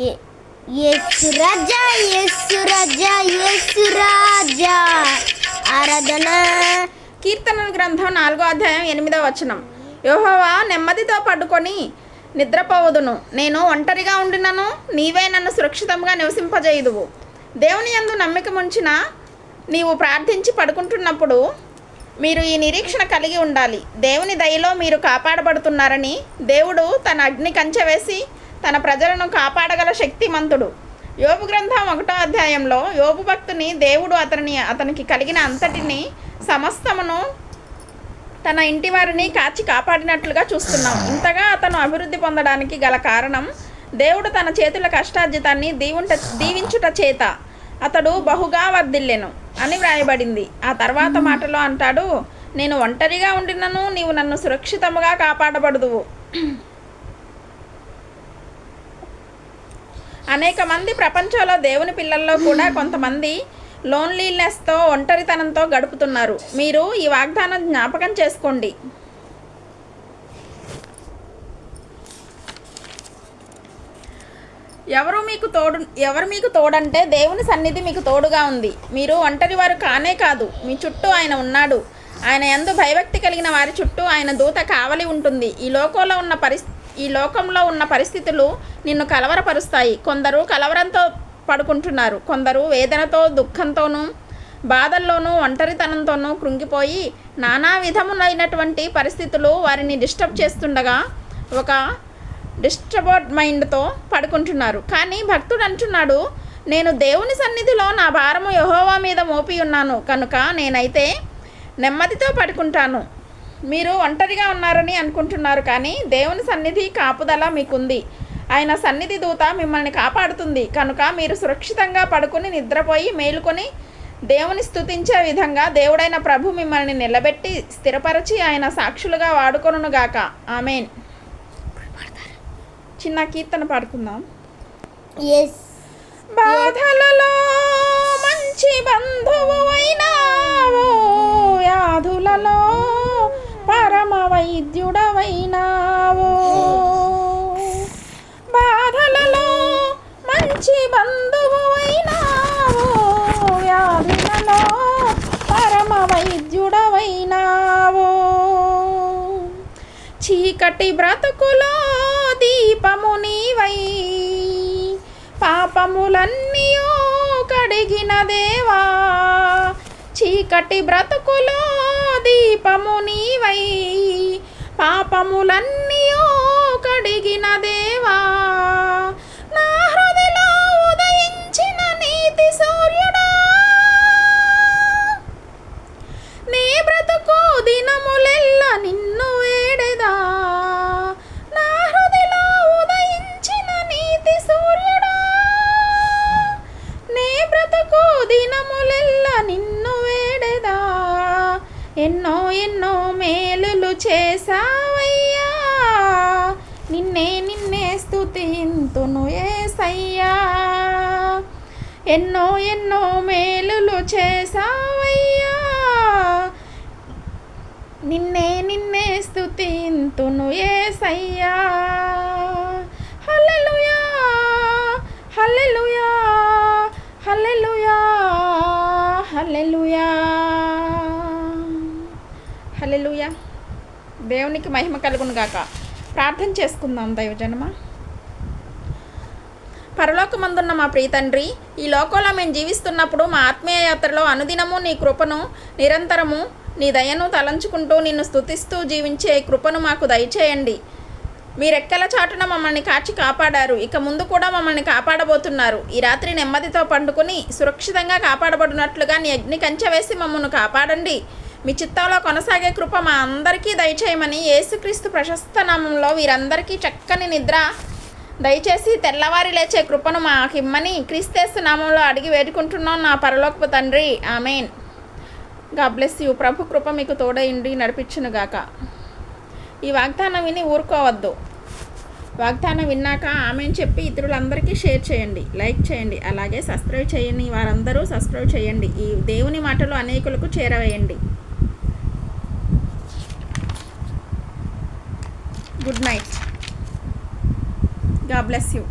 ఏ- యేసు రాజా యేసు రాజా యేసు రాజా. ఆరాధన. కీర్తనల గ్రంథం నాలుగో అధ్యాయం ఎనిమిదో వచనం. యోహోవా నెమ్మదితో పడుకొని నిద్రపోవదును. నేను ఒంటరిగా ఉండినను నీవే నన్ను సురక్షితంగా నివసింపజేయుదువు. దేవుని యందు నమ్మిక ముంచిన నీవు ప్రార్థించి పడుకుంటున్నప్పుడు మీరు ఈ నిరీక్షణ కలిగి ఉండాలి. దేవుని దయలో మీరు కాపాడబడుతున్నారని దేవుడు తన అగ్ని కంచె వేసి తన ప్రజలను కాపాడగల శక్తిమంతుడు. యోబు గ్రంథం ఒకటో అధ్యాయంలో యోబు భక్తుని దేవుడు అతని అతనికి కలిగిన అంతటిని సమస్తమును తన ఇంటి వారిని కాచి కాపాడినట్లుగా చూస్తున్నాం. ఇంతగా అతను అభివృద్ధి పొందడానికి గల కారణం దేవుడు తన చేతుల కష్టార్జితాన్ని దీవుంట దీవించుట చేత అతడు బహుగా వర్ధిల్లెను అని వ్రాయబడింది. ఆ తర్వాత మాటలో అంటాడు నేను ఒంటరిగా ఉండినను నీవు నన్ను సురక్షితముగా కాపాడబడుదువు. అనేక మంది ప్రపంచంలో దేవుని పిల్లల్లో కూడా కొంతమంది లోన్లీనెస్తో ఒంటరితనంతో గడుపుతున్నారు. మీరు ఈ వాగ్దానం జ్ఞాపకం చేసుకోండి. ఎవరు మీకు తోడు ఎవరు మీకు తోడంటే దేవుని సన్నిధి మీకు తోడుగా ఉంది. మీరు ఒంటరి వారు కానే కాదు. మీ చుట్టూ ఆయన ఉన్నాడు. ఆయన ఎందు భయభక్తి కలిగిన వారి చుట్టూ ఆయన దూత కావలి ఉంటుంది. ఈ లోకంలో ఉన్న పరిస్థితి ఈ లోకంలో ఉన్న పరిస్థితులు నిన్ను కలవరపరుస్తాయి. కొందరు కలవరంతో పడుకుంటున్నారు. కొందరు వేదనతో దుఃఖంతోనూ బాధల్లోనూ ఒంటరితనంతోనూ కృంగిపోయి నానా విధములైనటువంటి పరిస్థితులు వారిని డిస్టర్బ్ చేస్తుండగా ఒక డిస్టర్బర్డ్ మైండ్తో పడుకుంటున్నారు. కానీ భక్తుడు అంటున్నాడు నేను దేవుని సన్నిధిలో నా భారము యహోవా మీద మోపి ఉన్నాను కనుక నేనైతే నెమ్మదితో పడుకుంటాను. మీరు ఒంటరిగా ఉన్నారని అనుకుంటున్నారు కానీ దేవుని సన్నిధి కాపుదల మీకుంది. ఆయన సన్నిధి దూత మిమ్మల్ని కాపాడుతుంది. కనుక మీరు సురక్షితంగా పడుకుని నిద్రపోయి మేలుకొని దేవుని స్తుతించే విధంగా దేవుడైన ప్రభు మిమ్మల్ని నిలబెట్టి స్థిరపరచి ఆయన సాక్షులుగా వాడుకొనుగాక ఆమెన్. చిన్న కీర్తన పాడుకుందాం. బాధలలో మంచి బంధువు అయినావు మంచి వ్యాధులలో పరమ వైద్యుడవైనావు చీకటి బ్రతుకులో దీపము నీవై పాపములన్నీయో కడిగిన దేవా. చీకటి బ్రతుకులో దీపము నీవై పాపములన్నీయో కడిగిన దేవా. ఎన్నో ఎన్నో మేలులు చేశావయ్యా. నిన్నే నిన్నే స్థుతింతును ఏసయ్యా. ఎన్నో ఎన్నో మేలులు చేశావయ్యా. నిన్నే నిన్నే స్థుతింతును ఏసయ్యా. దేవునికి మహిమ కలుగును గాక. ప్రార్థన చేసుకుందాం దైవజనమా. పరలోకమందున్న మా ప్రీతండ్రి ఈ లోకంలో మేము జీవిస్తున్నప్పుడు మా ఆత్మీయ యాత్రలో అనుదినము నీ కృపను నిరంతరము నీ దయను తలంచుకుంటూ నిన్ను స్థుతిస్తూ జీవించే కృపను మాకు దయచేయండి. మీరెక్కల చాటున మమ్మల్ని కాచి కాపాడారు ఇక ముందు కూడా మమ్మల్ని కాపాడబోతున్నారు. ఈ రాత్రి నెమ్మదితో పండుకొని సురక్షితంగా కాపాడబడినట్లుగా నీ అగ్ని కంచె వేసి మమ్మల్ని కాపాడండి. మీ చిత్తంలో కొనసాగే కృప మా అందరికీ దయచేయమని యేసుక్రీస్తు ప్రశస్త నామంలో వీరందరికీ చక్కని నిద్ర దయచేసి తెల్లవారి లేచే కృపను మాకిమ్మని క్రీస్తేస్తు నామంలో అడిగి వేడుకుంటున్నాం నా పరలోకపు తండ్రి. ఆమెన్. గా బ్లెస్ యూ. ప్రభు కృప మీకు తోడైండి నడిపించునుగాక. ఈ వాగ్దానం విని ఊరుకోవద్దు. వాగ్దానం విన్నాక ఆమెను చెప్పి ఇతరులందరికీ షేర్ చేయండి. లైక్ చేయండి. అలాగే సబ్స్క్రైబ్ చేయని వారందరూ సబ్స్క్రైబ్ చేయండి. ఈ దేవుని మాటలు అనేకులకు చేరవేయండి. Good night God bless you.